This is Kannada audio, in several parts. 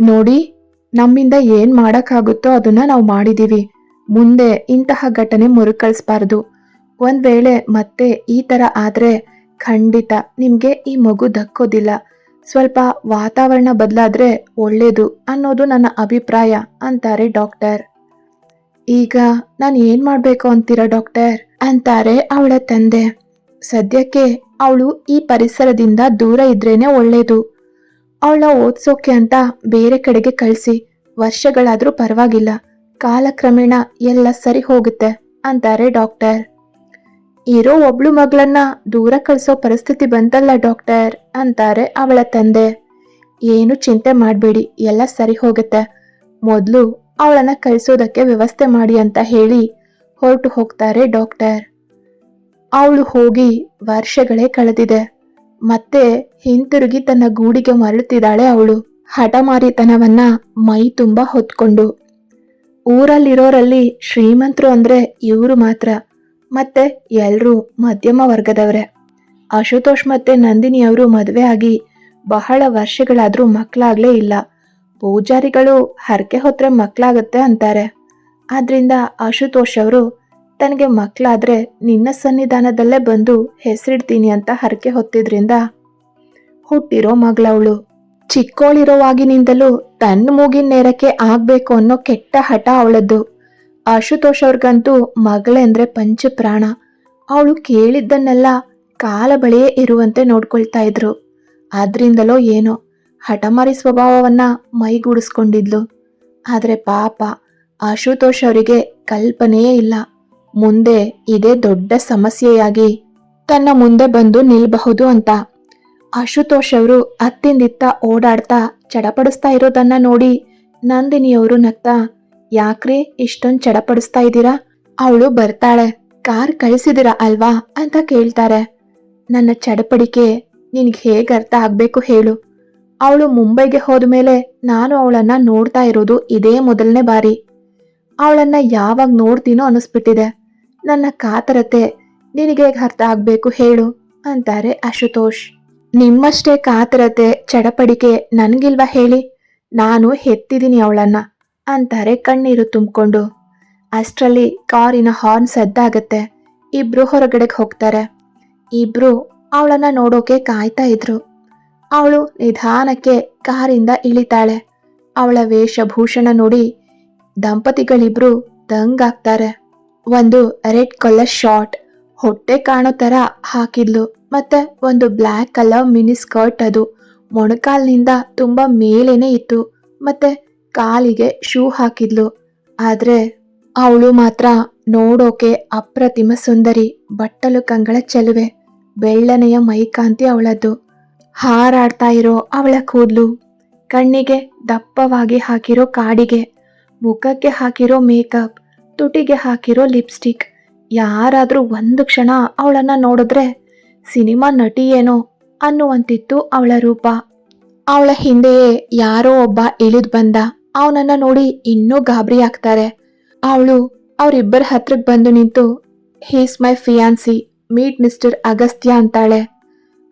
ನೋಡಿ, ನಮ್ಮಿಂದ ಏನ್ ಮಾಡಕ್ಕಾಗುತ್ತೋ ಅದನ್ನ ನಾವು ಮಾಡಿದೀವಿ. ಮುಂದೆ ಇಂತಹ ಘಟನೆ ಮುರುಕಳಿಸ್ಬಾರ್ದು. ಒಂದ್ ವೇಳೆ ಮತ್ತೆ ಈ ತರ ಆದ್ರೆ ಖಂಡಿತ ನಿಮ್ಗೆ ಈ ಮಗು ದಕ್ಕೋದಿಲ್ಲ. ಸ್ವಲ್ಪ ವಾತಾವರಣ ಬದಲಾದ್ರೆ ಒಳ್ಳೇದು ಅನ್ನೋದು ನನ್ನ ಅಭಿಪ್ರಾಯ ಅಂತಾರೆ ಡಾಕ್ಟರ್. ಈಗ ನಾನು ಏನ್ ಮಾಡ್ಬೇಕು ಅಂತೀರಾ ಡಾಕ್ಟರ್? ಅಂತಾರೆ ಅವಳ ತಂದೆ. ಸದ್ಯಕ್ಕೆ ಅವಳು ಈ ಪರಿಸರದಿಂದ ದೂರ ಇದ್ರೇನೆ ಒಳ್ಳೇದು. ಅವಳ ಓದಿಸೋಕೆ ಅಂತ ಬೇರೆ ಕಡೆಗೆ ಕಳಿಸಿ, ವರ್ಷಗಳಾದರೂ ಪರವಾಗಿಲ್ಲ, ಕಾಲಕ್ರಮೇಣ ಎಲ್ಲ ಸರಿ ಹೋಗುತ್ತೆ ಅಂತಾರೆ ಡಾಕ್ಟರ್. ಇರೋ ಒಬ್ಳು ಮಗಳನ್ನ ದೂರ ಕಳಿಸೋ ಪರಿಸ್ಥಿತಿ ಬಂತಲ್ಲ ಡಾಕ್ಟರ್, ಅಂತಾರೆ ಅವಳ ತಂದೆ. ಏನು ಚಿಂತೆ ಮಾಡಬೇಡಿ, ಎಲ್ಲ ಸರಿ ಹೋಗುತ್ತೆ. ಮೊದಲು ಅವಳನ್ನ ಕಳಿಸೋದಕ್ಕೆ ವ್ಯವಸ್ಥೆ ಮಾಡಿ ಅಂತ ಹೇಳಿ ಹೊರಟು ಹೋಗ್ತಾರೆ ಡಾಕ್ಟರ್. ಅವಳು ಹೋಗಿ ವರ್ಷಗಳೇ ಕಳೆದಿದೆ. ಮತ್ತೆ ಹಿಂತಿರುಗಿ ತನ್ನ ಗೂಡಿಗೆ ಮರಳುತ್ತಿದ್ದಾಳೆ ಅವಳು. ಹಠಮಾರಿತನವನ್ನ ಮೈ ತುಂಬ ಹೊತ್ಕೊಂಡು. ಊರಲ್ಲಿರೋರಲ್ಲಿ ಶ್ರೀಮಂತರು ಅಂದ್ರೆ ಇವರು ಮಾತ್ರ. ಮತ್ತೆ ಎಲ್ರೂ ಮಧ್ಯಮ ವರ್ಗದವರೇ. ಅಶುತೋಷ್ ಮತ್ತೆ ನಂದಿನಿಯವರು ಮದುವೆ ಆಗಿ ಬಹಳ ವರ್ಷಗಳಾದರೂ ಮಕ್ಕಳಾಗ್ಲೇ ಇಲ್ಲ. ಪೂಜಾರಿಗಳು ಹರಕೆ ಹೊತ್ತರೆ ಮಕ್ಕಳಾಗತ್ತೆ ಅಂತಾರೆ. ಆದ್ರಿಂದ ಅಶುತೋಷ್ ಅವರು ತನಗೆ ಮಕ್ಕಳಾದ್ರೆ ನಿನ್ನ ಸನ್ನಿಧಾನದಲ್ಲೇ ಬಂದು ಹೆಸರಿಡ್ತೀನಿ ಅಂತ ಹರಕೆ ಹೊತ್ತಿದ್ರಿಂದ ಹುಟ್ಟಿರೋ ಮಗಳವಳು. ಚಿಕ್ಕೋಳಿರೋವಾಗಿನಿಂದಲೂ ತನ್ನ ಮೂಗಿನ ನೇರಕ್ಕೆ ಆಗ್ಬೇಕು ಅನ್ನೋ ಕೆಟ್ಟ ಹಠ ಅವಳದ್ದು. ಆಶುತೋಷ್ ಅವ್ರಿಗಂತೂ ಮಗಳೆ ಅಂದ್ರೆ ಪಂಚಪ್ರಾಣ. ಅವಳು ಕೇಳಿದ್ದನ್ನೆಲ್ಲ ಕಾಲ ಬಳಿಯೇ ಇರುವಂತೆ ನೋಡ್ಕೊಳ್ತಾ ಇದ್ರು. ಆದ್ರಿಂದಲೋ ಏನೋ ಹಠಮಾರಿ ಸ್ವಭಾವವನ್ನ ಮೈಗೂಡಿಸ್ಕೊಂಡಿದ್ಲು. ಆದ್ರೆ ಪಾಪ ಆಶುತೋಷ್ ಅವರಿಗೆ ಕಲ್ಪನೆಯೇ ಇಲ್ಲ. ಮುಂದೆ ಇದೇ ದೊಡ್ಡ ಸಮಸ್ಯೆಯಾಗಿ ತನ್ನ ಮುಂದೆ ಬಂದು ನಿಲ್ಬಹುದು ಅಂತ. ಆಶುತೋಷ್ ಅವರು ಅತ್ತಿಂದಿತ್ತ ಓಡಾಡ್ತಾ ಚಡಪಡಿಸ್ತಾ ಇರೋದನ್ನ ನೋಡಿ ನಂದಿನಿಯವರು ನಗ್ತಾ, ಯಾಕ್ರಿ ಇಷ್ಟೊಂದು ಚಡಪಡಿಸ್ತಾ ಇದ್ದೀರಾ? ಅವಳು ಬರ್ತಾಳೆ, ಕಾರ್ ಕಳಿಸಿದಿರ ಅಲ್ವಾ? ಅಂತ ಕೇಳ್ತಾರೆ. ನನ್ನ ಚಡಪಡಿಕೆ ನಿನಗೆ ಹೇಗೆ ಅರ್ಥ ಆಗಬೇಕು ಹೇಳು. ಅವಳು ಮುಂಬೈಗೆ ಹೋದ ಮೇಲೆ ನಾನು ಅವಳನ್ನ ನೋಡ್ತಾ ಇರೋದು ಇದೇ ಮೊದಲನೇ ಬಾರಿ. ಅವಳನ್ನ ಯಾವಾಗ ನೋಡ್ತೀನೋ ಅನಿಸ್ಬಿಟ್ಟಿದೆ. ನನ್ನ ಕಾತರತೆ ನಿನಗೆ ಅರ್ಥ ಆಗ್ಬೇಕು ಹೇಳು ಅಂತಾರೆ ಅಶುತೋಷ್ ನಿಮ್ಮಷ್ಟೇ ಕಾತರತೆ, ಚಡಪಡಿಕೆ ನನಗಿಲ್ವಾ ಹೇಳಿ? ನಾನು ಹೆತ್ತಿದ್ದೀನಿ ಅವಳನ್ನ ಅಂತಾರೆ ಕಣ್ಣೀರು ತುಂಬಿಕೊಂಡು. ಅಷ್ಟರಲ್ಲಿ ಕಾರಿನ ಹಾರ್ನ್ ಸದ್ದಾಗತ್ತೆ. ಇಬ್ರು ಹೊರಗಡೆಗೆ ಹೋಗ್ತಾರೆ. ಇಬ್ರು ಅವಳನ್ನ ನೋಡೋಕೆ ಕಾಯ್ತಾ ಇದ್ರು. ಅವಳು ನಿಧಾನಕ್ಕೆ ಕಾರಿಂದ ಇಳಿತಾಳೆ. ಅವಳ ವೇಷಭೂಷಣ ನೋಡಿ ದಂಪತಿಗಳಿಬ್ರು ದಂಗಾಗ್ತಾರೆ. ಒಂದು ರೆಡ್ ಕಲರ್ ಶಾರ್ಟ್ ಹೊಟ್ಟೆ ಕಾಣೋ ತರ ಹಾಕಿದ್ಲು. ಮತ್ತೆ ಒಂದು ಬ್ಲ್ಯಾಕ್ ಕಲರ್ ಮಿನಿ ಸ್ಕರ್ಟ್ ಅದು. ಮೊಣಕಾಲಿನಿಂದ ತುಂಬಾ ಮೇಲೇನೆ ಇತ್ತು. ಮತ್ತೆ ಕಾಲಿಗೆ ಶೂ ಹಾಕಿದ್ಲು. ಆದ್ರೆ ಅವಳು ಮಾತ್ರ ನೋಡೋಕೆ ಅಪ್ರತಿಮ ಸುಂದರಿ, ಬಟ್ಟಲು ಕಂಗಳ ಚೆಲುವೆ, ಬೆಳ್ಳನೆಯ ಮೈಕಾಂತಿ ಅವಳದ್ದು. ಹಾರಾಡ್ತಾ ಇರೋ ಅವಳ ಕೂದ್ಲು. ಕಣ್ಣಿಗೆ ದಪ್ಪವಾಗಿ ಹಾಕಿರೋ ಕಾಡಿಗೆ, ಮುಖಕ್ಕೆ ಹಾಕಿರೋ ಮೇಕಪ್ ತುಟಿಗೆ ಹಾಕಿರೋ ಲಿಪ್ಸ್ಟಿಕ್. ಯಾರಾದರೂ ಒಂದು ಕ್ಷಣ ಅವಳನ್ನ ನೋಡಿದ್ರೆ, ಸಿನಿಮಾ ನಟಿ ಏನೋ ಅನ್ನುವಂತಿತ್ತು ಅವಳ ರೂಪ. ಅವಳ ಹಿಂದೆಯೇ ಯಾರೋ ಒಬ್ಬ ಇಳಿದು ಬಂದ. ಅವನನ್ನ ನೋಡಿ ಇನ್ನೂ ಗಾಬರಿ ಆಗ್ತಾರೆ. ಅವಳು ಅವರಿಬ್ಬರ ಹತ್ರಕ್ಕೆ ಬಂದು ನಿಂತು he's my fiance meet mister Agastya ಅಂತಾಳೆ.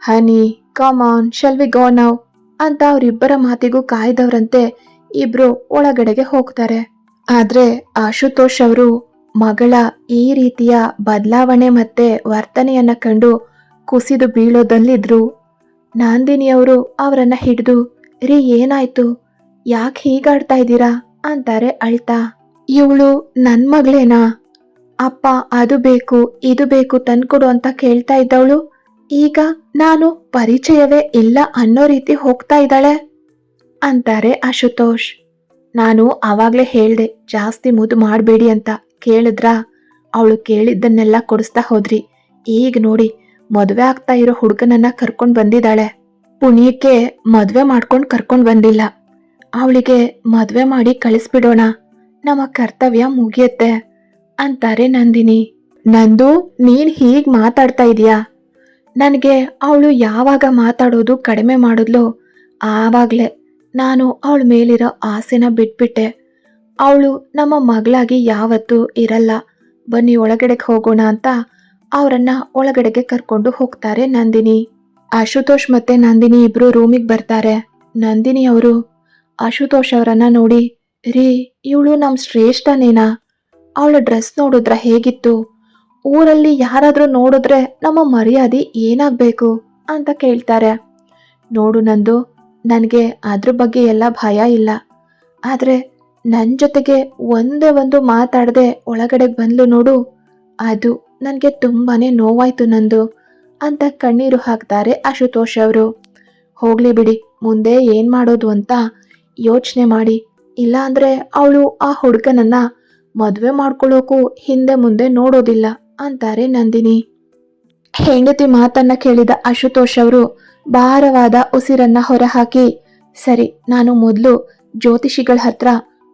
Honey come on shall we go now ಅಂತ ಅವರಿಬ್ಬರ ಮಾತಿಗೂ ಕಾಯ್ದವರಂತೆ ಇಬ್ರು ಒಳಗಡೆಗೆ ಹೋಗ್ತಾರೆ. ಆದ್ರೆ ಆಶುತೋಷ್ ಅವರು ಮಗಳ ಈ ರೀತಿಯ ಬದಲಾವಣೆ ಮತ್ತೆ ವರ್ತನೆಯನ್ನ ಕಂಡು ಕುಸಿದು ಬೀಳೋದಲ್ಲಿದ್ರು. ನಾಂದಿನಿಯವರು ಅವರನ್ನ ಹಿಡಿದು, ರೀ, ಏನಾಯ್ತು? ಯಾಕೆ ಹೀಗಾಡ್ತಾ ಇದ್ದೀರಾ? ಅಂತಾರೆ ಅಳ್ತಾ. ಇವಳು ನನ್ ಮಗಳೇನಾ? ಅಪ್ಪ ಅದು ಬೇಕು, ಇದು ಬೇಕು ತಂದ್ಕೊಡು ಅಂತ ಕೇಳ್ತಾ ಇದ್ದವಳು. ಈಗ ನಾನು ಪರಿಚಯವೇ ಇಲ್ಲ ಅನ್ನೋ ರೀತಿ ಹೋಗ್ತಾ ಇದ್ದಾಳೆ? ಅಂತಾರೆ ಅಶುತೋಷ್ ನಾನು ಆವಾಗಲೇ ಹೇಳ್ದೆ, ಜಾಸ್ತಿ ಮುದ್ದು ಮಾಡಬೇಡಿ ಅಂತ ಕೇಳಿದ್ರಾ? ಅವಳು ಕೇಳಿದ್ದನ್ನೆಲ್ಲ ಕೊಡಿಸ್ತಾ ಹೋದ್ರಿ. ಈಗ ನೋಡಿ, ಮದುವೆ ಆಗ್ತಾ ಇರೋ ಹುಡುಗನನ್ನ ಕರ್ಕೊಂಡು ಬಂದಿದ್ದಾಳೆ. ಪುಣ್ಯಕ್ಕೆ ಮದುವೆ ಮಾಡ್ಕೊಂಡು ಕರ್ಕೊಂಡು ಬಂದಿಲ್ಲ. ಅವಳಿಗೆ ಮದುವೆ ಮಾಡಿ ಕಳಿಸ್ಬಿಡೋಣ. ನಮ್ಮ ಕರ್ತವ್ಯ ಮುಗಿಯತ್ತೆ ಅಂತಾರೆ ನಂದಿನಿ. ನಂದು, ನೀನ್ ಹೀಗೆ ಮಾತಾಡ್ತಾ ಇದೀಯಾ ನನಗೆ ಅವಳು ಯಾವಾಗ ಮಾತಾಡೋದು ಕಡಿಮೆ ಮಾಡಿದ್ಲು, ಆವಾಗ್ಲೇ ನಾನು ಅವಳ ಮೇಲಿರೋ ಆಸೆನ ಬಿಟ್ಬಿಟ್ಟೆ. ಅವಳು ನಮ್ಮ ಮಗಳಾಗಿ ಯಾವತ್ತೂ ಇರಲ್ಲ. ಬನ್ನಿ ಒಳಗಡೆಗೆ ಹೋಗೋಣ ಅಂತ ಅವರನ್ನ ಒಳಗಡೆಗೆ ಕರ್ಕೊಂಡು ಹೋಗ್ತಾರೆ ನಂದಿನಿ. ಆಶುತೋಷ್ ಮತ್ತೆ ನಂದಿನಿ ಇಬ್ರು ರೂಮಿಗೆ ಬರ್ತಾರೆ. ನಂದಿನಿ ಅವರು, ಆಶುತೋಷ್ ಅವರನ್ನ ನೋಡಿ, ರೀ, ಇವಳು ನಮ್ಮ ಶ್ರೇಷ್ಠನೇನಾ? ಅವಳ ಡ್ರೆಸ್ ನೋಡಿದ್ರ ಹೇಗಿತ್ತು? ಊರಲ್ಲಿ ಯಾರಾದರೂ ನೋಡಿದ್ರೆ ನಮ್ಮ ಮರ್ಯಾದೆ ಏನಾಗಬೇಕು? ಅಂತ ಕೇಳ್ತಾರೆ. ನೋಡು ನಂದು ನನಗೆ ಅದ್ರ ಬಗ್ಗೆ ಎಲ್ಲ ಭಯ ಇಲ್ಲ. ಆದರೆ ನನ್ನ ಜೊತೆಗೆ ಒಂದೇ ಒಂದು ಮಾತಾಡದೆ ಒಳಗಡೆ ಬಂದ್ಲು ನೋಡು. ಅದು ನನಗೆ ತುಂಬಾ ನೋವಾಯ್ತು ನಂದು ಅಂತ ಕಣ್ಣೀರು ಹಾಕ್ತಾರೆ ಅಶುತೋಷ್ ಅವರು. ಹೋಗ್ಲಿ ಬಿಡಿ, ಮುಂದೆ ಏನು ಮಾಡೋದು ಅಂತ ಯೋಚನೆ ಮಾಡಿ. ಇಲ್ಲ ಇಲ್ಲಾಂದ್ರೆ ಅವಳು ಆ ಹುಡುಗನನ್ನ ಮದುವೆ ಮಾಡ್ಕೊಳ್ಳೋಕು ಹಿಂದೆ ಮುಂದೆ ನೋಡೋದಿಲ್ಲ ಅಂತಾರೆ ನಂದಿನಿ. ಹೆಂಡತಿ ಮಾತನ್ನ ಕೇಳಿದ ಅಶುತೋಷ್ ಅವರು ಭಾರವಾದ ಉಸಿರನ್ನ ಹೊರಹಾಕಿ. ಸರಿ, ನಾನು ಮೊದಲು ಜ್ಯೋತಿಷಿಗಳ ಹತ್ರ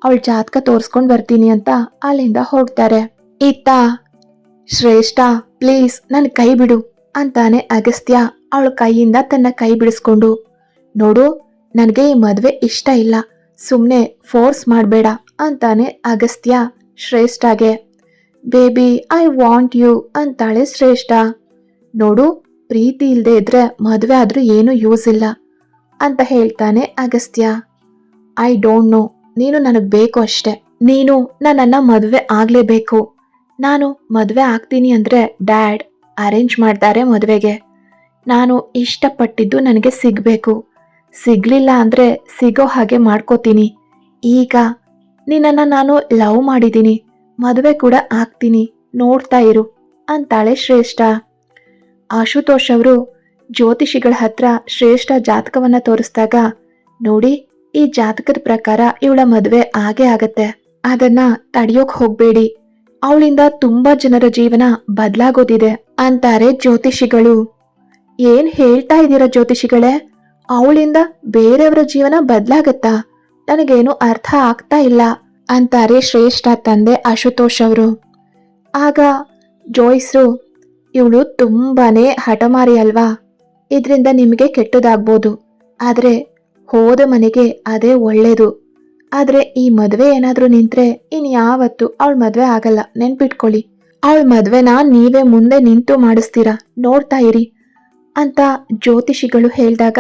ಅವಳ ಜಾತಕ ತೋರಿಸ್ಕೊಂಡು ಬರ್ತೀನಿ ಅಂತ ಅಲ್ಲಿಂದ ಹೋಗ್ತಾರೆ. ಇತ್ತ, ಶ್ರೇಷ್ಠ, ಪ್ಲೀಸ್ ನನ್ನ ಕೈ ಬಿಡು ಅಂತಾನೆ ಅಗಸ್ತ್ಯ ಅವಳ ಕೈಯಿಂದ ತನ್ನ ಕೈ ಬಿಡಿಸ್ಕೊಂಡು. ನೋಡು, ನನಗೆ ಈ ಮದುವೆ ಇಷ್ಟ ಇಲ್ಲ ಸುಮ್ಮನೆ ಫೋರ್ಸ್ ಮಾಡಬೇಡ ಅಂತಾನೆ ಅಗಸ್ತ್ಯ ಶ್ರೇಷ್ಠಗೆ. ಬೇಬಿ, ಐ ವಾಂಟ್ ಯು ಅಂತಾಳೆ ಶ್ರೇಷ್ಠ. ನೋಡು ಪ್ರೀತಿ ಇಲ್ಲದೆ ಇದ್ರೆ ಮದುವೆ ಆದರೂ ಏನೂ ಯೂಸ್ ಇಲ್ಲ ಅಂತ ಹೇಳ್ತಾನೆ ಅಗಸ್ತ್ಯ. ಐ ಡೋಂಟ್ ನೋ ನೀನು ನನಗೆ ಬೇಕು ಅಷ್ಟೆ. ನೀನು ನನ್ನನ್ನು ಮದುವೆ ಆಗಲೇಬೇಕು. ನಾನು ಮದುವೆ ಆಗ್ತೀನಿ ಅಂದರೆ ಡ್ಯಾಡ್ ಅರೇಂಜ್ ಮಾಡ್ತಾರೆ ಮದುವೆಗೆ. ನಾನು ಇಷ್ಟಪಟ್ಟಿದ್ದು ನನಗೆ ಸಿಗಬೇಕು. ಸಿಗ್ಲಿಲ್ಲ ಅಂದರೆ ಸಿಗೋ ಹಾಗೆ ಮಾಡ್ಕೋತೀನಿ. ಈಗ ನಿನ್ನನ್ನು ನಾನು ಲವ್ ಮಾಡಿದ್ದೀನಿ. ಮದುವೆ ಕೂಡ ಆಗ್ತೀನಿ. ನೋಡ್ತಾ ಇರು, ಅಂತಾಳೆ ಶ್ರೇಷ್ಠ. ಆಶುತೋಷ್ ಅವರು ಜ್ಯೋತಿಷಿಗಳ ಹತ್ರ ಶ್ರೇಷ್ಠ ಜಾತಕವನ್ನ ತೋರಿಸಿದಾಗ, ನೋಡಿ, ಈ ಜಾತಕದ ಪ್ರಕಾರ ಇವಳ ಮದುವೆ ಆಗೇ ಆಗತ್ತೆ. ಅದನ್ನ ತಡಿಯೋಕ್ ಹೋಗ್ಬೇಡಿ. ಅವಳಿಂದ ತುಂಬಾ ಜನರ ಜೀವನ ಬದಲಾಗೋದಿದೆ ಅಂತಾರೆ ಜ್ಯೋತಿಷಿಗಳು. ಏನ್ ಹೇಳ್ತಾ ಇದ್ದೀರಾ ಜ್ಯೋತಿಷಿಗಳೇ? ಅವಳಿಂದ ಬೇರೆಯವರ ಜೀವನ ಬದಲಾಗತ್ತಾ? ನನಗೇನು ಅರ್ಥ ಆಗ್ತಾ ಇಲ್ಲ, ಅಂತಾರೆ ಶ್ರೇಷ್ಠ ತಂದೆ ಅಶುತೋಷ್ ಅವರು. ಆಗ ಜೋಯ್ಸ್ರು ಇವಳು ತುಂಬಾನೇ ಹಠಮಾರಿ ಅಲ್ವಾ? ಇದರಿಂದ ನಿಮಗೆ ಕೆಟ್ಟದಾಗ್ಬೋದು. ಆದರೆ ಹೋದ ಮನೆಗೆ ಅದೇ ಒಳ್ಳೇದು. ಆದರೆ ಈ ಮದುವೆ ಏನಾದರೂ ನಿಂತ್ರೆ ಇನ್ಯಾವತ್ತು ಅವಳ ಮದುವೆ ಆಗಲ್ಲ. ನೆನ್ಪಿಟ್ಕೊಳ್ಳಿ. ಅವಳ ಮದುವೆನ ನೀವೇ ಮುಂದೆ ನಿಂತು ಮಾಡಿಸ್ತೀರಾ? ನೋಡ್ತಾ ಇರಿ. ಅಂತ ಜ್ಯೋತಿಷಿಗಳು ಹೇಳಿದಾಗ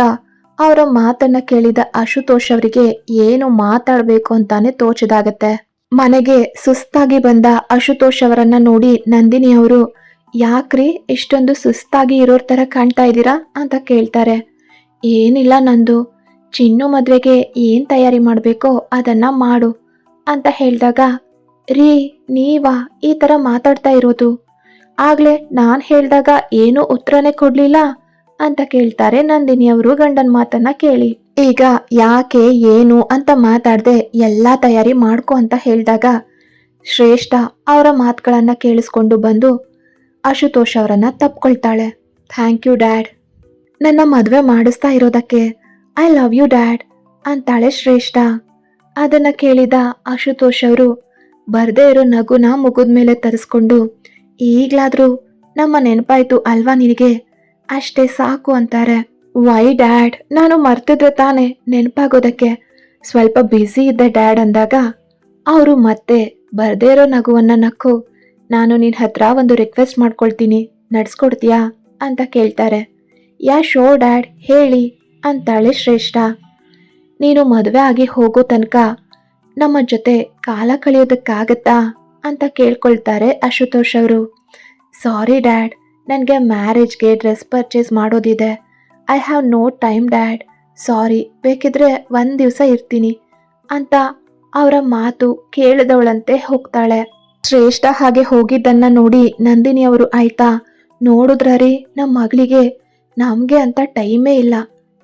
ಅವರ ಮಾತನ್ನ ಕೇಳಿದ ಅಶುತೋಷ್ ಅವರಿಗೆ ಏನು ಮಾತಾಡಬೇಕು ಅಂತಾನೆ ತೋಚದಾಗತ್ತೆ. ಮನೆಗೆ ಸುಸ್ತಾಗಿ ಬಂದ ಅಶುತೋಷ್ ಅವರನ್ನ ನೋಡಿ ನಂದಿನಿ ಅವರು ಯಾಕ್ರಿ ಇಷ್ಟೊಂದು ಸುಸ್ತಾಗಿ ಇರೋರ್ ಥರ ಕಾಣ್ತಾ ಇದ್ದೀರಾ ಅಂತ ಕೇಳ್ತಾರೆ. ಏನಿಲ್ಲ ನಂದು. ಚಿನ್ನು ಮದುವೆಗೆ ಏನು ತಯಾರಿ ಮಾಡಬೇಕೋ ಅದನ್ನ ಮಾಡು ಅಂತ ಹೇಳಿದಾಗ, ರೀ, ನೀವಾ ಈ ತರ ಮಾತಾಡ್ತಾ ಇರೋದು? ಆಗಲೇ ನಾನು ಹೇಳಿದಾಗ ಏನು ಉತ್ತರನೇ ಕೊಡ್ಲಿಲ್ಲ ಅಂತ ಕೇಳ್ತಾರೆ ನಂದಿನಿ ಅವರು ಗಂಡನ ಮಾತನ್ನ ಕೇಳಿ. ಈಗ ಯಾಕೆ ಏನು ಅಂತ ಮಾತಾಡದೆ ಎಲ್ಲಾ ತಯಾರಿ ಮಾಡ್ಕೊ ಅಂತ ಹೇಳಿದಾಗ, ಶ್ರೇಷ್ಠ ಅವರ ಮಾತುಗಳನ್ನ ಕೇಳಿಸ್ಕೊಂಡು ಬಂದು ಅಶುತೋಷ್ ಅವರನ್ನ ತಪ್ಕೊಳ್ತಾಳೆ. Thank you, dad. ನನ್ನ ಮದುವೆ ಮಾಡಿಸ್ತಾ ಇರೋದಕ್ಕೆ ಐ ಲವ್ ಯು, ಡ್ಯಾಡ್, ಅಂತಾಳೆ ಶ್ರೇಷ್ಠ. ಅದನ್ನ ಕೇಳಿದ ಅಶುತೋಷ್ ಅವರು ಬರದೇ ಇರೋ ನಗುನ ಮುಗಿದ ಮೇಲೆ ತರಿಸ್ಕೊಂಡು, ಈಗ್ಲಾದ್ರೂ ನಮ್ಮ ನೆನಪಾಯ್ತು ಅಲ್ವಾ ನಿನಗೆ? ಅಷ್ಟೇ ಸಾಕು ಅಂತಾರೆ. ವೈ, ಡ್ಯಾಡ್, ನಾನು ಮರ್ತಿದ್ರೆ ತಾನೇ ನೆನಪಾಗೋದಕ್ಕೆ. ಸ್ವಲ್ಪ ಬ್ಯುಸಿ ಇದ್ದೆ, ಡ್ಯಾಡ್ ಅಂದಾಗ, ಅವರು ಮತ್ತೆ ಬರ್ದೇ ಇರೋ ನಗುವನ್ನ ನಕ್ಕು ನಾನು ನಿನ್ನ ಹತ್ರ ಒಂದು ರಿಕ್ವೆಸ್ಟ್ ಮಾಡ್ಕೊಳ್ತೀನಿ. ನಡ್ಸ್ಕೊಡ್ತೀಯಾ? ಅಂತ ಕೇಳ್ತಾರೆ. ಯಾ ಶೋ ಡ್ಯಾಡ್ ಹೇಳಿ, ಅಂತಾಳೆ ಶ್ರೇಷ್ಠ. ನೀನು ಮದುವೆ ಆಗಿ ಹೋಗೋ ತನಕ ನಮ್ಮ ಜೊತೆ ಕಾಲ ಕಳೆಯೋದಕ್ಕಾಗತ್ತಾ? ಅಂತ ಕೇಳ್ಕೊಳ್ತಾರೆ ಅಶುತೋಷ್ ಅವರು. ಸಾರಿ ಡ್ಯಾಡ್ ನನಗೆ ಮ್ಯಾರೇಜ್ಗೆ ಡ್ರೆಸ್ ಪರ್ಚೇಸ್ ಮಾಡೋದಿದೆ. I have no time dad sorry ಬೇಕಿದ್ರೆ ಒಂದು ದಿವಸ ಇರ್ತೀನಿ. ಅಂತ ಅವರ ಮಾತು ಕೇಳಿದವಳಂತೆ ಹೋಗ್ತಾಳೆ. ಶ್ರೇಷ್ಠ ಹಾಗೆ ಹೋಗಿದ್ದನ್ನ ನೋಡಿ ನಂದಿನಿ ಅವರು ಆಯ್ತಾ? ನೋಡಿದ್ರೀ ನಮ್ಮ ಮಗಳಿಗೆ. ನಮಗೆ ಅಂತ ಟೈಮೇ ಇಲ್ಲ.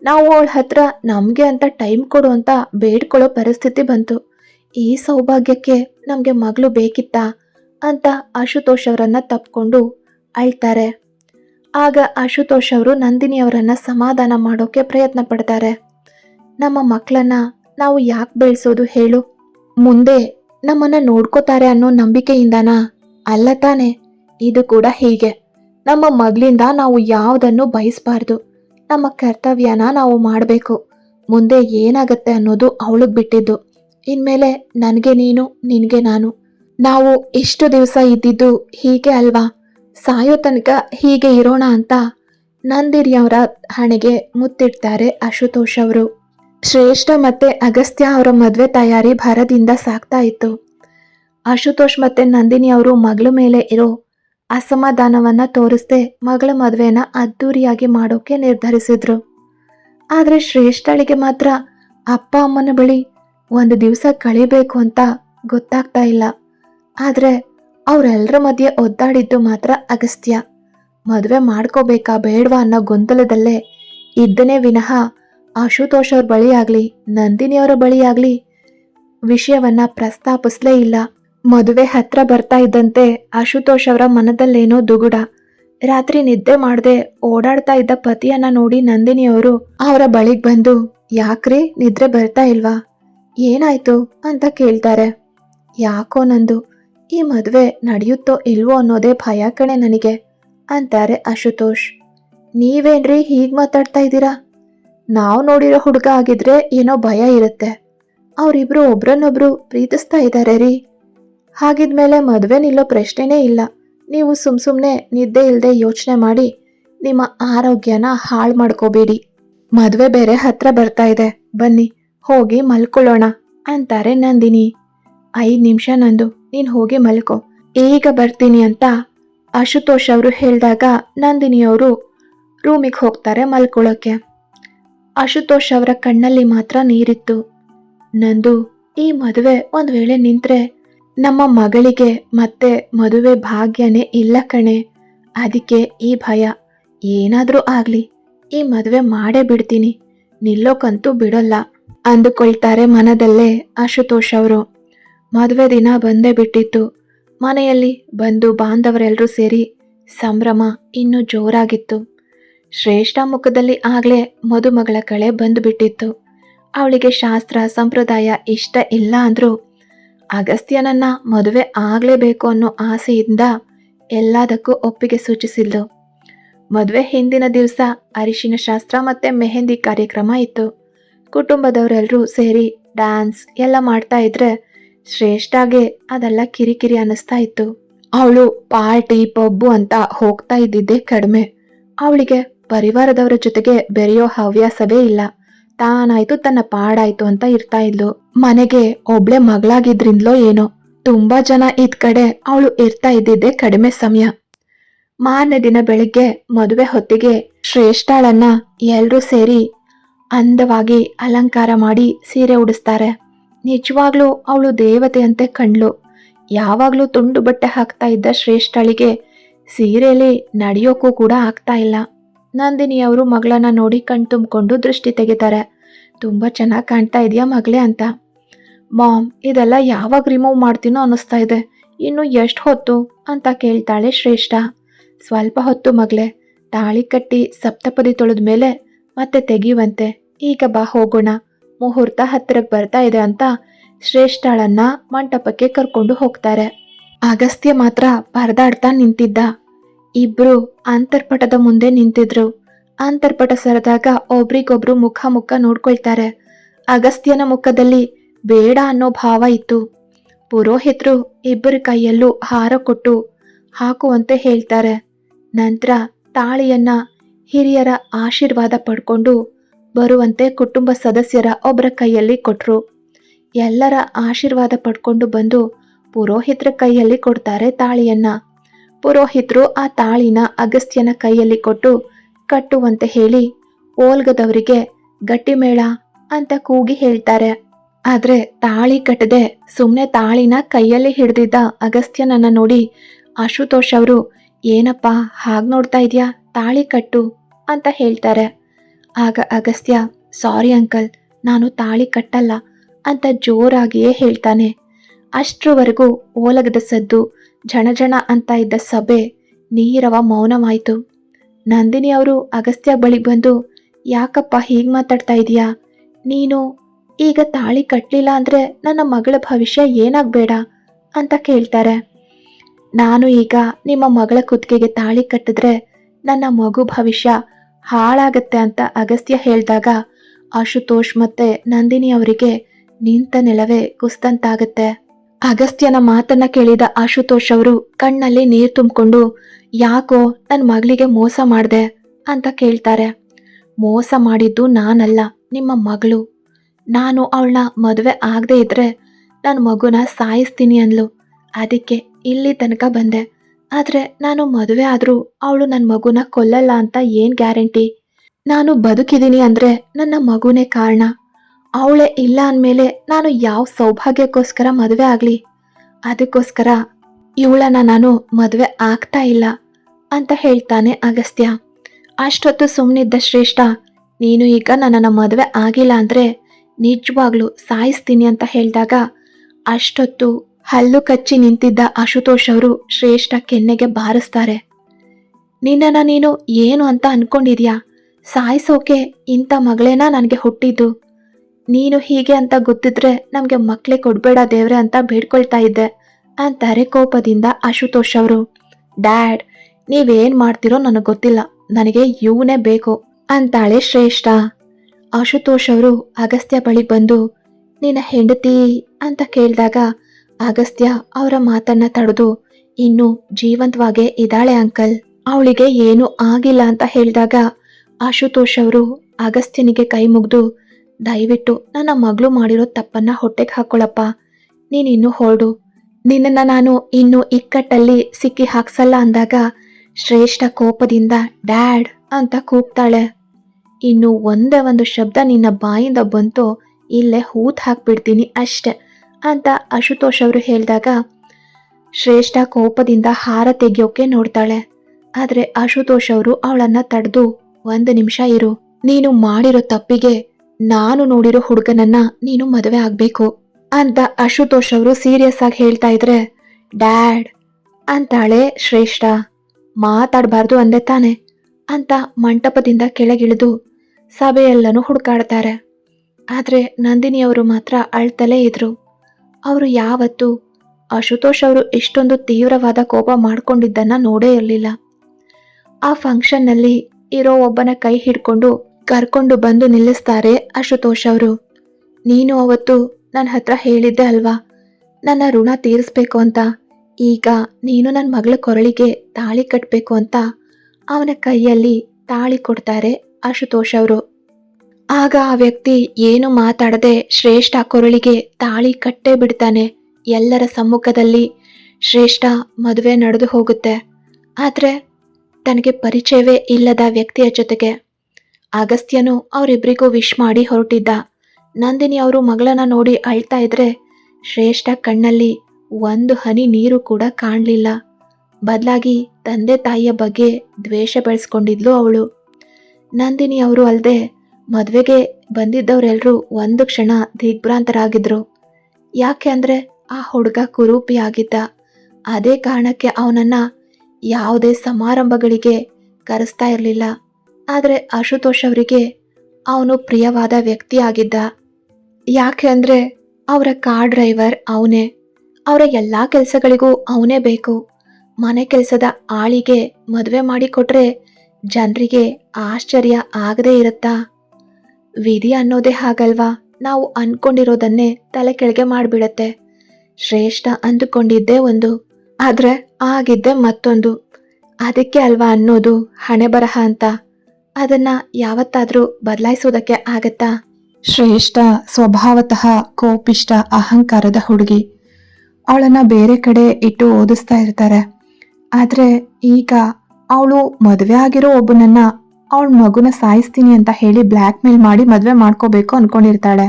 ನಾವು ಅವಳ ಹತ್ರ ನಮಗೆ ಅಂತ ಟೈಮ್ ಕೊಡು ಅಂತ ಬೇಡ್ಕೊಳ್ಳೋ ಪರಿಸ್ಥಿತಿ ಬಂತು. ಈ ಸೌಭಾಗ್ಯಕ್ಕೆ ನಮಗೆ ಮಗಳು ಬೇಕಿತ್ತಾ? ಅಂತ ಆಶುತೋಷ್ ಅವರನ್ನ ತಪ್ಕೊಂಡು ಅಳ್ತಾರೆ. ಆಗ ಆಶುತೋಷ್ ಅವರು ನಂದಿನಿ ಅವರನ್ನು ಸಮಾಧಾನ ಮಾಡೋಕೆ ಪ್ರಯತ್ನ ಪಡ್ತಾರೆ. ನಮ್ಮ ಮಕ್ಕಳನ್ನ ನಾವು ಯಾಕೆ ಬೆಳೆಸೋದು ಹೇಳು? ಮುಂದೆ ನಮ್ಮನ್ನ ನೋಡ್ಕೋತಾರೆ ಅನ್ನೋ ನಂಬಿಕೆಯಿಂದನಾ? ಅಲ್ಲ ತಾನೆ, ಇದು ಕೂಡ ಹೀಗೆ. ನಮ್ಮ ಮಗಳಿಂದ ನಾವು ಯಾವುದನ್ನು ಬಯಸಬಾರ್ದು. ನಮ್ಮ ಕರ್ತವ್ಯನ ನಾವು ಮಾಡಬೇಕು. ಮುಂದೆ ಏನಾಗತ್ತೆ ಅನ್ನೋದು ಅವಳಿಗೆ ಬಿಟ್ಟಿದ್ದು. ಇನ್ಮೇಲೆ ನನಗೆ ನೀನು, ನಿನಗೆ ನಾನು. ನಾವು ಇಷ್ಟು ದಿವಸ ಇದ್ದಿದ್ದು ಹೀಗೆ ಅಲ್ವಾ? ಸಾಯೋ ತನಕ ಹೀಗೆ ಇರೋಣ ಅಂತ ನಂದಿರಿಯವರ ಹಣೆಗೆ ಮುತ್ತಿಡ್ತಾರೆ ಅಶುತೋಷ್ ಅವರು. ಶ್ರೇಷ್ಠ ಮತ್ತೆ ಅಗಸ್ತ್ಯ ಅವರ ಮದುವೆ ತಯಾರಿ ಭರದಿಂದ ಸಾಗ್ತಾ ಇತ್ತು. ಆಶುತೋಷ್ ಮತ್ತೆ ನಂದಿನಿ ಅವರು ಮಗಳ ಮೇಲೆ ಇರೋ ಅಸಮಾಧಾನವನ್ನ ತೋರಿಸ್ದೆ ಮಗಳ ಮದುವೆನ ಅದ್ದೂರಿಯಾಗಿ ಮಾಡೋಕೆ ನಿರ್ಧರಿಸಿದ್ರು. ಆದ್ರೆ ಶ್ರೇಷ್ಠಳಿಗೆ ಮಾತ್ರ ಅಪ್ಪ ಅಮ್ಮನ ಬಳಿ ಒಂದು ದಿವಸ ಕಳಿಬೇಕು ಅಂತ ಗೊತ್ತಾಗ್ತಾ ಇಲ್ಲ. ಆದ್ರೆ ಅವರೆಲ್ಲರ ಮಧ್ಯೆ ಒದ್ದಾಡಿದ್ದು ಮಾತ್ರ ಅಗಸ್ತ್ಯ. ಮದುವೆ ಮಾಡ್ಕೋಬೇಕಾ ಬೇಡವಾ ಅನ್ನೋ ಗೊಂದಲದಲ್ಲೇ ಇದ್ದನೇ ವಿನಃ ಆಶುತೋಷ್ ಅವ್ರ ಬಳಿಯಾಗ್ಲಿ ನಂದಿನಿಯವರ ಬಳಿಯಾಗ್ಲಿ ವಿಷಯವನ್ನ ಪ್ರಸ್ತಾಪಿಸ್ಲೇ ಇಲ್ಲ. ಮದುವೆ ಹತ್ರ ಬರ್ತಾ ಇದ್ದಂತೆ ಆಶುತೋಷ್ ಅವರ ಮನದಲ್ಲೇನೋ ದುಗುಡ. ರಾತ್ರಿ ನಿದ್ದೆ ಮಾಡದೆ ಓಡಾಡ್ತಾ ಇದ್ದ ಪತಿಯನ್ನ ನೋಡಿ ನಂದಿನಿಯವರು ಅವರ ಬಳಿಗ್ ಬಂದು, ಯಾಕ್ರಿ ನಿದ್ರೆ ಬರ್ತಾ ಇಲ್ವಾ? ಏನಾಯ್ತು? ಅಂತ ಕೇಳ್ತಾರೆ. ಯಾಕೋ ನಂದು? ಈ ಮದುವೆ ನಡೆಯುತ್ತೋ ಇಲ್ವೋ ಅನ್ನೋದೇ ಭಯ ಕಣೆ ನನಗೆ, ಅಂತಾರೆ ಅಶುತೋಷ್ ನೀವೇನ್ರಿ ಹೀಗೆ ಮಾತಾಡ್ತಾ ಇದ್ದೀರಾ? ನಾವು ನೋಡಿರೋ ಹುಡುಗ ಆಗಿದ್ರೆ ಏನೋ ಭಯ ಇರುತ್ತೆ. ಅವರಿಬ್ರು ಒಬ್ರನ್ನೊಬ್ರು ಪ್ರೀತಿಸ್ತಾ ಇದ್ದಾರೆ ರೀ. ಹಾಗಿದ್ಮೇಲೆ ಮದುವೆ ನಿಲ್ಲೋ ಪ್ರಶ್ನೆನೇ ಇಲ್ಲ. ನೀವು ಸುಮ್ ಸುಮ್ನೆ ನಿದ್ದೆ ಇಲ್ಲದೆ ಯೋಚನೆ ಮಾಡಿ ನಿಮ್ಮ ಆರೋಗ್ಯನ ಹಾಳು ಮಾಡ್ಕೋಬೇಡಿ. ಮದುವೆ ಬೇರೆ ಹತ್ರ ಬರ್ತಾ ಇದೆ. ಬನ್ನಿ, ಹೋಗಿ ಮಲ್ಕೊಳ್ಳೋಣ ಅಂತಾರೆ ನಂದಿನಿ. ಐದು ನಿಮಿಷ ನಂದು, ನೀನು ಹೋಗಿ ಮಲ್ಕೋ. ಈಗ ಬರ್ತೀನಿ ಅಂತ ಆಶುತೋಷ್ ಅವರು ಹೇಳಿದಾಗ ನಂದಿನಿಯವರು ರೂಮಿಗೆ ಹೋಗ್ತಾರೆ ಮಲ್ಕೊಳ್ಳೋಕೆ ಆಶುತೋಷ್ ಅವರ ಕಣ್ಣಲ್ಲಿ ಮಾತ್ರ ನೀರಿತ್ತು. ನಂದು ಈ ಮದುವೆ ಒಂದ್ ವೇಳೆ ನಿಂತ್ರೆ ನಮ್ಮ ಮಗಳಿಗೆ ಮತ್ತೆ ಮದುವೆ ಭಾಗ್ಯನೇ ಇಲ್ಲ ಕಣೆ. ಅದಕ್ಕೆ ಈ ಭಯ. ಏನಾದರೂ ಆಗ್ಲಿ. ಈ ಮದುವೆ ಮಾಡೇ ಬಿಡ್ತೀನಿ. ನಿಲ್ಲೋಕಂತೂ ಬಿಡೋಲ್ಲ. ಅಂದುಕೊಳ್ತಾರೆ ಮನದಲ್ಲೇ ಆಶುತೋಷ್ ಅವರು. ಮದುವೆ ದಿನ ಬಂದೇ ಬಿಟ್ಟಿತ್ತು. ಮನೆಯಲ್ಲಿ ಬಂದು ಬಾಂಧವರೆಲ್ಲರೂ ಸೇರಿ ಸಂಭ್ರಮ ಇನ್ನೂ ಜೋರಾಗಿತ್ತು. ಶ್ರೇಷ್ಠ ಮುಖದಲ್ಲಿ ಆಗ್ಲೇ ಮದುಮಗಳ ಕಳೆ ಬಂದುಬಿಟ್ಟಿತ್ತು. ಅವಳಿಗೆ ಶಾಸ್ತ್ರ, ಸಂಪ್ರದಾಯ ಇಷ್ಟ ಇಲ್ಲ ಅಂದ್ರೂ, ಅಗಸ್ತ್ಯನನ್ನ ಮದುವೆ ಆಗಲೇಬೇಕು ಅನ್ನೋ ಆಸೆಯಿಂದ ಎಲ್ಲದಕ್ಕೂ ಒಪ್ಪಿಗೆ ಸೂಚಿಸಿದ್ಲು. ಮದುವೆ ಹಿಂದಿನ ದಿವಸ ಅರಿಶಿನ ಶಾಸ್ತ್ರ ಮತ್ತೆ ಮೆಹಂದಿ ಕಾರ್ಯಕ್ರಮ ಇತ್ತು. ಕುಟುಂಬದವರೆಲ್ಲರೂ ಸೇರಿ ಡ್ಯಾನ್ಸ್ ಎಲ್ಲ ಮಾಡ್ತಾ ಇದ್ರೆ ಶ್ರೇಷ್ಠಾಗೆ ಅದೆಲ್ಲ ಕಿರಿಕಿರಿ ಅನ್ನಿಸ್ತಾ ಇತ್ತು. ಅವಳು ಪಾರ್ಟಿ, ಪಬ್ಬು ಅಂತ ಹೋಗ್ತಾ ಇದ್ದಿದ್ದೇ ಕಡಿಮೆ. ಅವಳಿಗೆ ಪರಿವಾರದವರ ಜೊತೆಗೆ ಬೆರೆಯೋ ಹವ್ಯಾಸವೇ ಇಲ್ಲ. ತಾನಾಯ್ತು ತನ್ನ ಪಾಡಾಯ್ತು ಅಂತ ಇರ್ತಾ ಇದ್ಲು. ಮನೆಗೆ ಒಬ್ಳೆ ಮಗಳಾಗಿದ್ರಿಂದ್ಲೋ ಏನೋ. ತುಂಬಾ ಜನ ಇದ್ ಕಡೆ ಅವಳು ಇರ್ತಾ ಇದ್ದಿದ್ದೆ ಕಡಿಮೆ ಸಮಯ. ಮಾರನೇ ದಿನ ಬೆಳಿಗ್ಗೆ ಮದುವೆ ಹೊತ್ತಿಗೆ ಶ್ರೇಷ್ಠಾಳನ್ನ ಎಲ್ರೂ ಸೇರಿ ಅಂದವಾಗಿ ಅಲಂಕಾರ ಮಾಡಿ ಸೀರೆ ಉಡಿಸ್ತಾರೆ. ನಿಜವಾಗ್ಲೂ ಅವಳು ದೇವತೆಯಂತೆ ಕಂಡ್ಲು ಯಾವಾಗ್ಲೂ ತುಂಡು ಬಟ್ಟೆ ಹಾಕ್ತಾ ಇದ್ದ ಶ್ರೇಷ್ಠಳಿಗೆ ಸೀರೆಯಲ್ಲಿ ನಡೆಯೋಕ್ಕೂ ಕೂಡ ಆಗ್ತಾ ಇಲ್ಲ. ನಂದಿನಿಯವರು ಮಗಳನ್ನ ನೋಡಿ ಕಣ್ತುಂಬ್ಕೊಂಡು ದೃಷ್ಟಿ ತೆಗಿತಾರೆ. ತುಂಬಾ ಚೆನ್ನಾಗಿ ಕಾಣ್ತಾ ಇದೆಯಾ ಮಗಳೇ ಅಂತ. ಮಾಮ್, ಇದೆಲ್ಲ ಯಾವಾಗ ರಿಮೂವ್ ಮಾಡ್ತೀನೋ ಅನ್ನಿಸ್ತಾ ಇದೆ. ಇನ್ನು ಎಷ್ಟು ಹೊತ್ತು? ಅಂತ ಕೇಳ್ತಾಳೆ ಶ್ರೇಷ್ಠ. ಸ್ವಲ್ಪ ಹೊತ್ತು ಮಗಳೇ. ತಾಳಿ ಕಟ್ಟಿ ಸಪ್ತಪದಿ ತೊಳೆದ ಮೇಲೆ ಮತ್ತೆ ತೆಗೆಯುವಂತೆ. ಈಗ ಬಾ, ಹೋಗೋಣ. ಮುಹೂರ್ತ ಹತ್ತಿರಕ್ಕೆ ಬರ್ತಾ ಇದೆ ಅಂತ ಶ್ರೇಷ್ಠಳನ್ನ ಮಂಟಪಕ್ಕೆ ಕರ್ಕೊಂಡು ಹೋಗ್ತಾರೆ. ಅಗಸ್ತ್ಯ ಮಾತ್ರ ಪರದಾಡ್ತಾ ನಿಂತಿದ್ದ. ಇಬ್ರು ಅಂತರ್ಪಟದ ಮುಂದೆ ನಿಂತಿದ್ರು. ಅಂತರ್ಪಟ ಸರದಾಗ ಒಬ್ರಿಗೊಬ್ರು ಮುಖ ಮುಖ ನೋಡ್ಕೊಳ್ತಾರೆ. ಅಗಸ್ತ್ಯನ ಮುಖದಲ್ಲಿ ಬೇಡ ಅನ್ನೋ ಭಾವ ಇತ್ತು. ಪುರೋಹಿತರು ಇಬ್ಬರ ಕೈಯಲ್ಲೂ ಹಾರ ಕೊಟ್ಟು ಹಾಕುವಂತೆ ಹೇಳ್ತಾರೆ. ನಂತರ ತಾಳಿಯನ್ನ ಹಿರಿಯರ ಆಶೀರ್ವಾದ ಪಡ್ಕೊಂಡು ಬರುವಂತೆ ಕುಟುಂಬ ಸದಸ್ಯರ ಒಬ್ಬರ ಕೈಯಲ್ಲಿ ಕೊಟ್ರು. ಎಲ್ಲರ ಆಶೀರ್ವಾದ ಪಡ್ಕೊಂಡು ಬಂದು ಪುರೋಹಿತರ ಕೈಯಲ್ಲಿ ಕೊಡ್ತಾರೆ ತಾಳಿಯನ್ನ. ಪುರೋಹಿತರು ಆ ತಾಳಿನ ಅಗಸ್ತ್ಯನ ಕೈಯಲ್ಲಿ ಕೊಟ್ಟು ಕಟ್ಟುವಂತೆ ಹೇಳಿ, ಓಲ್ಗದವರಿಗೆ ಗಟ್ಟಿಮೇಳ ಅಂತ ಕೂಗಿ ಹೇಳ್ತಾರೆ. ಆದ್ರೆ ತಾಳಿ ಕಟ್ಟದೆ ಸುಮ್ಮನೆ ತಾಳಿನ ಕೈಯಲ್ಲಿ ಹಿಡ್ದಿದ್ದ ಅಗಸ್ತ್ಯನನ್ನ ನೋಡಿ ಆಶುತೋಷ್ ಅವರು, ಏನಪ್ಪ, ಹಾಗ್ ನೋಡ್ತಾ ಇದ್ಯಾ? ತಾಳಿ ಕಟ್ಟು ಅಂತ ಹೇಳ್ತಾರೆ. ಆಗ ಅಗಸ್ತ್ಯ, ಸಾರಿ ಅಂಕಲ್, ನಾನು ತಾಳಿ ಕಟ್ಟಲ್ಲ ಅಂತ ಜೋರಾಗಿಯೇ ಹೇಳ್ತಾನೆ. ಅಷ್ಟ್ರವರೆಗೂ ಓಲಗದ ಸದ್ದು ಝಣಝಣ ಅಂತ ಇದ್ದ ಸಭೆ ನೀರವ ಮೌನವಾಯಿತು. ನಂದಿನಿ ಅವರು ಅಗಸ್ತ್ಯ ಬಳಿ ಬಂದು, ಯಾಕಪ್ಪ ಹೀಗೆ ಮಾತಾಡ್ತಾ ಇದೀಯಾ? ನೀನು ಈಗ ತಾಳಿ ಕಟ್ಟಲಿಲ್ಲ ಅಂದರೆ ನನ್ನ ಮಗಳ ಭವಿಷ್ಯ ಏನಾಗಬೇಡ? ಅಂತ ಕೇಳ್ತಾರೆ. ನಾನು ಈಗ ನಿಮ್ಮ ಮಗಳ ಕುತ್ತಿಗೆಗೆ ತಾಳಿ ಕಟ್ಟಿದ್ರೆ ನನ್ನ ಮಗು ಭವಿಷ್ಯ ಹಾಳಾಗತ್ತೆ ಅಂತ ಅಗಸ್ತ್ಯ ಹೇಳಿದಾಗ, ಆಶುತೋಷ್ ಮತ್ತೆ ನಂದಿನಿ ಅವರಿಗೆ ನಿಂತ ನೆಲವೇ ಕುಸ್ತಂತಾಗತ್ತೆ. ಅಗಸ್ತ್ಯನ ಮಾತನ್ನ ಕೇಳಿದ ಆಶುತೋಷ್ ಅವರು ಕಣ್ಣಲ್ಲಿ ನೀರು ತುಂಬಿಕೊಂಡು, ಯಾಕೋ ನನ್ನ ಮಗಳಿಗೆ ಮೋಸ ಮಾಡ್ದೆ? ಅಂತ ಕೇಳ್ತಾರೆ. ಮೋಸ ಮಾಡಿದ್ದು ನಾನಲ್ಲ, ನಿಮ್ಮ ಮಗಳು. ನಾನು ಅವಳನ್ನ ಮದುವೆ ಆಗದೆ ಇದ್ರೆ ನನ್ನ ಮಗುನ ಸಾಯಿಸ್ತೀನಿ ಅಂದ್ಲು. ಅದಕ್ಕೆ ಇಲ್ಲಿ ತನಕ ಬಂದೆ. ಆದರೆ ನಾನು ಮದುವೆ ಆದರೂ ಅವಳು ನನ್ನ ಮಗುನ ಕೊಲ್ಲಲ್ಲ ಅಂತ ಏನು ಗ್ಯಾರಂಟಿ? ನಾನು ಬದುಕಿದ್ದೀನಿ ಅಂದರೆ ನನ್ನ ಮಗುನೇ ಕಾರಣ. ಅವಳೇ ಇಲ್ಲ ಅಂದಮೇಲೆ ನಾನು ಯಾವ ಸೌಭಾಗ್ಯಕ್ಕೋಸ್ಕರ ಮದುವೆ ಆಗಲಿ? ಅದಕ್ಕೋಸ್ಕರ ಇವಳನ್ನ ನಾನು ಮದುವೆ ಆಗ್ತಾ ಇಲ್ಲ ಅಂತ ಹೇಳ್ತಾನೆ ಅಗಸ್ತ್ಯ. ಅಷ್ಟೊತ್ತು ಸುಮ್ಮನಿದ್ದ ಶ್ರೇಷ್ಠ, ನೀನು ಈಗ ನನ್ನನ್ನು ಮದುವೆ ಆಗಿಲ್ಲ ಅಂದರೆ ನಿಜವಾಗ್ಲೂ ಸಾಯಿಸ್ತೀನಿ ಅಂತ ಹೇಳಿದಾಗ ಅಷ್ಟೊತ್ತು ಹಲ್ಲು ಕಚ್ಚಿ ನಿಂತಿದ್ದ ಆಶುತೋಷ್ ಅವರು ಶ್ರೇಷ್ಠ ಕೆನ್ನೆಗೆ ಬಾರಿಸ್ತಾರೆ. ನಿನ್ನನ್ನು ನೀನು ಏನು ಅಂತ ಅನ್ಕೊಂಡಿದ್ಯಾ? ಸಾಯಿಸೋಕೆ ಇಂಥ ಮಗಳೇನ ನನಗೆ ಹುಟ್ಟಿದ್ದು? ನೀನು ಹೀಗೆ ಅಂತ ಗೊತ್ತಿದ್ರೆ ನಮಗೆ ಮಕ್ಕಳೇ ಕೊಡಬೇಡ ದೇವ್ರೆ ಅಂತ ಬೇಡ್ಕೊಳ್ತಾ ಇದ್ದೆ ಅಂತಾರೆ ಕೋಪದಿಂದ ಆಶುತೋಷ್ ಅವರು. ಡ್ಯಾಡ್, ನೀವೇನ್ ಮಾಡ್ತಿರೋ ನನಗೆ ಗೊತ್ತಿಲ್ಲ. ನನಗೆ ಇವನೇ ಬೇಕು ಅಂತಾಳೆ ಶ್ರೇಷ್ಠ. ಆಶುತೋಷ್ ಅವರು ಅಗಸ್ತ್ಯ ಬಳಿ ಬಂದು, ನಿನ್ನ ಹೆಂಡತಿ ಅಂತ ಕೇಳಿದಾಗ ಅಗಸ್ತ್ಯ ಅವರ ಮಾತನ್ನ ತಡೆದು, ಇನ್ನು ಜೀವಂತವಾಗೆ ಇದ್ದಾಳೆ ಅಂಕಲ್. ಅವಳಿಗೆ ಏನು ಆಗಿಲ್ಲ ಅಂತ ಹೇಳಿದಾಗ ಆಶುತೋಷ್ ಅವರು ಅಗಸ್ತ್ಯನಿಗೆ ಕೈ ಮುಗ್ದು ದಯವಿಟ್ಟು ನನ್ನ ಮಗಳು ಮಾಡಿರೋ ತಪ್ಪನ್ನ ಹೊಟ್ಟೆಗೆ ಹಾಕೊಳ್ಳಪ್ಪ. ನೀನಿನ್ನು ಹೊರಡು. ನಿನ್ನನ್ನು ನಾನು ಇನ್ನು ಇಕ್ಕಟ್ಟಲ್ಲಿ ಸಿಕ್ಕಿ ಹಾಕ್ಸಲ್ಲ ಅಂದಾಗ ಶ್ರೇಷ್ಠ ಕೋಪದಿಂದ ಡ್ಯಾಡ್ ಅಂತ ಕೂಗ್ತಾಳೆ. ಇನ್ನು ಒಂದೇ ಒಂದು ಶಬ್ದ ನಿನ್ನ ಬಾಯಿಂದ ಬಂತು ಇಲ್ಲೇ ಹೂತ್ ಹಾಕ್ಬಿಡ್ತೀನಿ ಅಷ್ಟೆ ಅಂತ ಅಶುತೋಷ್ ಅವರು ಹೇಳಿದಾಗ ಶ್ರೇಷ್ಠ ಕೋಪದಿಂದ ಹಾರ ತೆಗೆಯೋಕೆ ನೋಡ್ತಾಳೆ. ಆದರೆ ಅಶುತೋಷ್ ಅವರು ಅವಳನ್ನ ತಡೆದು ಒಂದು ನಿಮಿಷ ಇರು. ನೀನು ಮಾಡಿರೋ ತಪ್ಪಿಗೆ ನಾನು ನೋಡಿರೋ ಹುಡುಗನನ್ನ ನೀನು ಮದುವೆ ಆಗ್ಬೇಕು ಅಂತ ಅಶುತೋಷ್ ಅವರು ಸೀರಿಯಸ್ ಆಗಿ ಹೇಳ್ತಾ ಇದ್ರೆ, ಡ್ಯಾಡ್, ಅಂತಾಳೆ ಶ್ರೇಷ್ಠ. ಮಾತಾಡಬಾರ್ದು ಅಂದೆ ತಾನೆ, ಅಂತ ಮಂಟಪದಿಂದ ಕೆಳಗಿಳಿದು ಸಭೆಯೆಲ್ಲನೂ ಹುಡುಕಾಡ್ತಾರೆ. ಆದರೆ ನಂದಿನಿಯವರು ಮಾತ್ರ ಅಳ್ತಲೇ ಇದ್ರು. ಅವರು ಯಾವತ್ತೂ ಅಶುತೋಷ್ ಅವರು ಇಷ್ಟೊಂದು ತೀವ್ರವಾದ ಕೋಪ ಮಾಡ್ಕೊಂಡಿದ್ದನ್ನ ನೋಡೇ ಇರಲಿಲ್ಲ. ಆ ಫಂಕ್ಷನ್ನಲ್ಲಿ ಇರೋ ಒಬ್ಬನ ಕೈ ಹಿಡ್ಕೊಂಡು ಕರ್ಕೊಂಡು ಬಂದು ನಿಲ್ಲಿಸ್ತಾರೆ ಅಶುತೋಷ್ ಅವರು. ನೀನು ಅವತ್ತು ನನ್ನ ಹತ್ರ ಹೇಳಿದ್ದೆ ಅಲ್ವಾ? ನನ್ನ ಋಣ ತೀರಿಸ್ಬೇಕು ಅಂತ. ಈಗ ನೀನು ನನ್ನ ಮಗಳ ಕೊರಳಿಗೆ ತಾಳಿ ಕಟ್ಟಬೇಕು ಅಂತ ಅವನ ಕೈಯಲ್ಲಿ ತಾಳಿ ಕೊಡ್ತಾರೆ ಅಶುತೋಷ್ ಅವರು. ಆಗ ಆ ವ್ಯಕ್ತಿ ಏನು ಮಾತಾಡದೆ ಶ್ರೇಷ್ಠ ಕೊರಳಿಗೆ ತಾಳಿ ಕಟ್ಟೇ ಬಿಡ್ತಾನೆ. ಎಲ್ಲರ ಸಮ್ಮುಖದಲ್ಲಿ ಶ್ರೇಷ್ಠ ಮದುವೆ ನಡೆದು ಹೋಗುತ್ತೆ. ಆದರೆ ತನಗೆ ಪರಿಚಯವೇ ಇಲ್ಲದ ವ್ಯಕ್ತಿಯ ಜೊತೆಗೆ ಅಗಸ್ತ್ಯನು ಅವರಿಬ್ಬರಿಗೂ ವಿಶ್ ಮಾಡಿ ಹೊರಟಿದ್ದ. ನಂದಿನಿ ಅವರು ಮಗಳನ್ನ ನೋಡಿ ಅಳ್ತಾ ಇದ್ರೆ ಶ್ರೇಷ್ಠ ಕಣ್ಣಲ್ಲಿ ಒಂದು ಹನಿ ನೀರು ಕೂಡ ಕಾಣಲಿಲ್ಲ. ಬದಲಾಗಿ ತಂದೆ ತಾಯಿಯ ಬಗ್ಗೆ ದ್ವೇಷ ಬೆಳೆಸ್ಕೊಂಡಿದ್ಲು ಅವಳು. ನಂದಿನಿ ಅವರು ಅಲ್ಲದೆ ಮದುವೆಗೆ ಬಂದಿದ್ದವರೆಲ್ಲರೂ ಒಂದು ಕ್ಷಣ ದಿಗ್ಭ್ರಾಂತರಾಗಿದ್ರು. ಯಾಕೆ ಅಂದರೆ ಆ ಹುಡುಗ ಕುರೂಪಿ ಆಗಿದ್ದ. ಅದೇ ಕಾರಣಕ್ಕೆ ಅವನನ್ನ ಯಾವುದೇ ಸಮಾರಂಭಗಳಿಗೆ ಕರೆಸ್ತಾ ಇರಲಿಲ್ಲ. ಆದರೆ ಆಶುತೋಷ್ ಅವರಿಗೆ ಅವನು ಪ್ರಿಯವಾದ ವ್ಯಕ್ತಿ ಆಗಿದ್ದ ಯಾಕೆ ಅಂದರೆ ಅವರ ಕಾರ್ ಡ್ರೈವರ್ ಅವನೇ. ಅವರ ಎಲ್ಲ ಕೆಲಸಗಳಿಗೂ ಅವನೇ ಬೇಕು. ಮನೆ ಕೆಲಸದ ಆಳಿಗೆ ಮದುವೆ ಮಾಡಿಕೊಟ್ರೆ ಜನರಿಗೆ ಆಶ್ಚರ್ಯ ಆಗದೇ ಇರುತ್ತಾ? ವಿಧಿ ಅನ್ನೋದೇ ಹಾಗಲ್ವಾ? ನಾವು ಅಂದ್ಕೊಂಡಿರೋದನ್ನೇ ತಲೆ ಕೆಳಗೆ ಮಾಡಿಬಿಡತ್ತೆ. ಶ್ರೇಷ್ಠ ಅಂದುಕೊಂಡಿದ್ದೇ ಒಂದು, ಆದರೆ ಆಗಿದ್ದೆ ಮತ್ತೊಂದು. ಅದಕ್ಕೆ ಅಲ್ವಾ ಅನ್ನೋದು ಹಣೆ ಬರಹ ಅಂತ. ಅದನ್ನ ಯಾವತ್ತಾದ್ರೂ ಬದಲಾಯಿಸೋದಕ್ಕೆ ಆಗತ್ತಾ? ಶ್ರೇಷ್ಠ, ಸ್ವಭಾವತಃ ಕೋಪಿಷ್ಟ, ಅಹಂಕಾರದ ಹುಡುಗಿ. ಅವಳನ್ನ ಬೇರೆ ಕಡೆ ಇಟ್ಟು ಓದಿಸ್ತಾ ಇರ್ತಾರೆ. ಆದರೆ ಈಗ ಅವಳು ಮದುವೆ ಆಗಿರೋ ಒಬ್ಬನನ್ನ ಅವಳ ಮಗುನ ಸಾಯಿಸ್ತೀನಿ ಅಂತ ಹೇಳಿ ಬ್ಲ್ಯಾಕ್ ಮೇಲ್ ಮಾಡಿ ಮದುವೆ ಮಾಡ್ಕೋಬೇಕು ಅನ್ಕೊಂಡಿರ್ತಾಳೆ.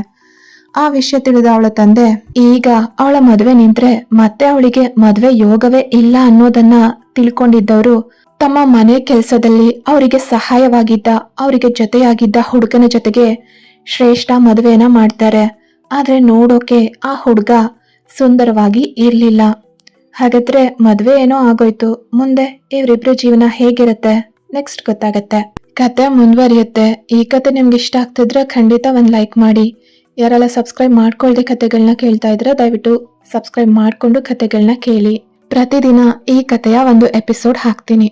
ಆ ವಿಷಯ ತಿಳಿದ ಅವಳ ತಂದೆ, ಈಗ ಅವಳ ಮದುವೆ ನಿಂತ್ರೆ ಮತ್ತೆ ಅವಳಿಗೆ ಮದುವೆ ಯೋಗವೇ ಇಲ್ಲ ಅನ್ನೋದನ್ನ ತಿಳ್ಕೊಂಡಿದ್ದವರು ತಮ್ಮ ಮನೆ ಕೆಲಸದಲ್ಲಿ ಅವರಿಗೆ ಸಹಾಯವಾಗಿದ್ದ, ಅವರಿಗೆ ಜೊತೆಯಾಗಿದ್ದ ಹುಡುಗನ ಜೊತೆಗೆ ಶ್ರೇಷ್ಠ ಮದುವೆನ ಮಾಡ್ತಾರೆ. ಆದ್ರೆ ನೋಡೋಕೆ ಆ ಹುಡುಗ ಸುಂದರವಾಗಿ ಇರ್ಲಿಲ್ಲ. ಹಾಗಾದ್ರೆ ಮದುವೆ ಏನೋ ಆಗೋಯ್ತು. ಮುಂದೆ ಇವರಿಬ್ಬರ ಜೀವನ ಹೇಗಿರುತ್ತೆ? ನೆಕ್ಸ್ಟ್ ಗೊತ್ತಾಗತ್ತೆ. ಕತೆ ಮುಂದುವರಿಯುತ್ತೆ. ಈ ಕತೆ ನಿಮ್ಗೆ ಇಷ್ಟ ಆಗ್ತಿದ್ರೆ ಖಂಡಿತ ಒಂದು ಲೈಕ್ ಮಾಡಿ. ಯಾರೆಲ್ಲ ಸಬ್ಸ್ಕ್ರೈಬ್ ಮಾಡ್ಕೊಳ್ದೆ ಕತೆಗಳನ್ನ ಕೇಳ್ತಾ ಇದ್ರೆ ದಯವಿಟ್ಟು ಸಬ್ಸ್ಕ್ರೈಬ್ ಮಾಡ್ಕೊಂಡು ಕತೆಗಳನ್ನ ಕೇಳಿ. ಪ್ರತಿದಿನ ಈ ಕಥೆಯ ಒಂದು ಎಪಿಸೋಡ್ ಹಾಕ್ತೀನಿ.